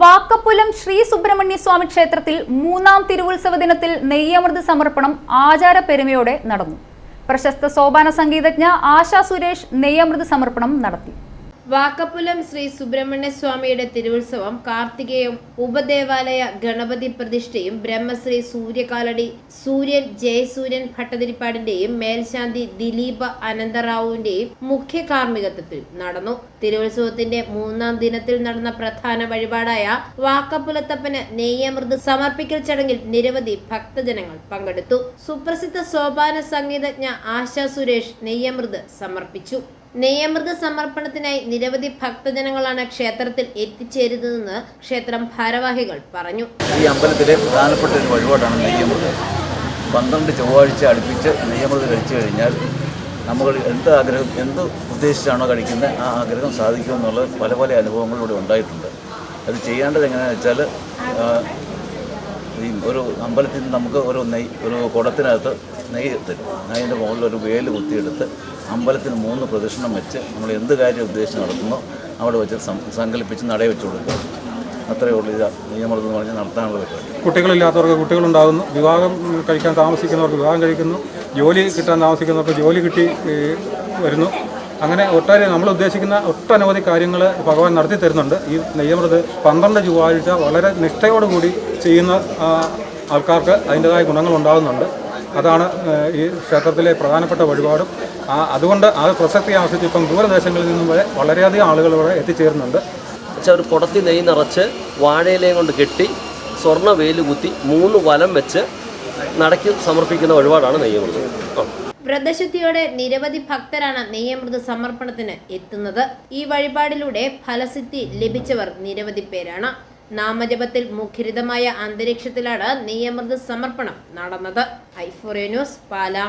വാക്കപ്പുലം ശ്രീ സുബ്രഹ്മണ്യ സ്വാമി ക്ഷേത്രത്തിൽ മൂന്നാം തിരുവുത്സവ ദിനത്തിൽ നെയ്യമൃത് സമർപ്പണം ആചാരപ്പെരുമയോടെ നടന്നു. പ്രശസ്ത സോപാന സംഗീതജ്ഞ ആശാ സുരേഷ് നെയ്യമൃത് സമർപ്പണം നടത്തി. വാക്കപ്പുലം ശ്രീ സുബ്രഹ്മണ്യ സ്വാമിയുടെ തിരുവുത്സവം കാർത്തികേയം ഉപദേവാലയ ഗണപതി പ്രതിഷ്ഠയും ബ്രഹ്മശ്രീ സൂര്യകാലടി സൂര്യൻ ജയസൂര്യൻ ഭട്ടതിരിപ്പാടിന്റെയും മേൽശാന്തി ദിലീപ അനന്തറാവുവിന്റെയും മുഖ്യ കാർമ്മികത്വത്തിൽ നടന്നു. തിരുവുത്സവത്തിന്റെ മൂന്നാം ദിനത്തിൽ നടന്ന പ്രധാന വഴിപാടായ വാക്കപ്പുലത്തപ്പന് നെയ്യമൃത് സമർപ്പിക്കൽ ചടങ്ങിൽ നിരവധി ഭക്തജനങ്ങൾ പങ്കെടുത്തു. സുപ്രസിദ്ധ സോപാന സംഗീതജ്ഞ ആശാ സുരേഷ് നെയ്യമൃത് സമർപ്പിച്ചു. നെയ്യമൃത സമർപ്പണത്തിനായി നിരവധി ഭക്തജനങ്ങളാണ് ക്ഷേത്രത്തിൽ എത്തിച്ചേരുന്നതെന്ന് ക്ഷേത്രം ഭാരവാഹികൾ പറഞ്ഞു. ഈ അമ്പലത്തിലെ പ്രധാനപ്പെട്ട ഒരു വഴിപാടാണ് നെയ്യമൃത്. പന്ത്രണ്ട് ചൊവ്വാഴ്ച അടുപ്പിച്ച് നെയ്യമൃത് കഴിച്ചു കഴിഞ്ഞാൽ നമ്മൾ എന്ത് ആഗ്രഹം എന്ത് ഉദ്ദേശിച്ചാണോ കഴിക്കുന്നത് ആ ആഗ്രഹം സാധിക്കുമെന്നുള്ള പല പല അനുഭവങ്ങളിലൂടെ ഉണ്ടായിട്ടുണ്ട്. അത് ചെയ്യേണ്ടത് എങ്ങനെയാണെന്ന് വെച്ചാൽ ഈ ഒരു അമ്പലത്തിൽ നമുക്ക് ഒരു നെയ് ഒരു കുടത്തിനകത്ത് നെയ്യ് തരും. നെയ്യിന്റെ മുകളിൽ ഒരു വേൽ കുത്തിയെടുത്ത് അമ്പലത്തിന് മൂന്ന് പ്രദക്ഷിണം വെച്ച് നമ്മൾ എന്ത് കാര്യം ഉദ്ദേശിച്ച് നടത്തുന്നോ അവിടെ വെച്ച് സങ്കല്പിച്ച് നടയെ വെച്ച് കൊടുക്കുക അത്രയേ ഉള്ളൂ. ഇത് നിയമം എന്ന് പറഞ്ഞാൽ നടത്താനുള്ള പരിപാടി. കുട്ടികളില്ലാത്തവർക്ക് കുട്ടികളുണ്ടാകുന്നു. വിവാഹം കഴിക്കാൻ താമസിക്കുന്നവർക്ക് വിവാഹം കഴിക്കുന്നു. ജോലി കിട്ടാൻ താമസിക്കുന്നവർക്ക് ജോലി കിട്ടി വരുന്നു. അങ്ങനെ ഒട്ടേറെ നമ്മൾ ഉദ്ദേശിക്കുന്ന ഒട്ടനവധി കാര്യങ്ങൾ ഭഗവാൻ നടത്തി തരുന്നുണ്ട്. ഈ നെയ്യമൃത് പന്ത്രണ്ട് ചൊവ്വാഴ്ച വളരെ നിഷ്ഠയോടുകൂടി ചെയ്യുന്ന ആൾക്കാർക്ക് അതിന്റെതായ ഗുണങ്ങൾ ഉണ്ടാകുന്നുണ്ട്. അതാണ് ഈ ക്ഷേത്രത്തിലെ പ്രധാനപ്പെട്ട വഴിപാടും. ആ, അതുകൊണ്ട് ആ പ്രസക്തി ആവശ്യത്തിൽ ഇപ്പം ദൂരദേശങ്ങളിൽ നിന്നും വരെ വളരെയധികം ആളുകൾ ഇവിടെ എത്തിച്ചേരുന്നുണ്ട്. വെച്ചാൽ ഒരു കുടത്തി നെയ് നിറച്ച് വാഴയിലയും കൊണ്ട് കെട്ടി സ്വർണ വേൽ കുത്തി മൂന്ന് വലം വെച്ച് നടക്കി സമർപ്പിക്കുന്ന വഴിപാടാണ് നെയ്യമൃത് വ്രതശുദ്ധിയോടെ നിരവധി ഭക്തരാണ് നെയ്യമൃത സമർപ്പണത്തിന് എത്തുന്നത്. ഈ വഴിപാടിലൂടെ ഫലസിദ്ധി ലഭിച്ചവർ നിരവധി പേരാണ്. നാമജപത്തിൽ മുഖരിതമായ അന്തരീക്ഷത്തിലാണ് നിയമൃത സമർപ്പണം നടന്നത്. ഐഫോറിയ ന്യൂസ് പാലാ.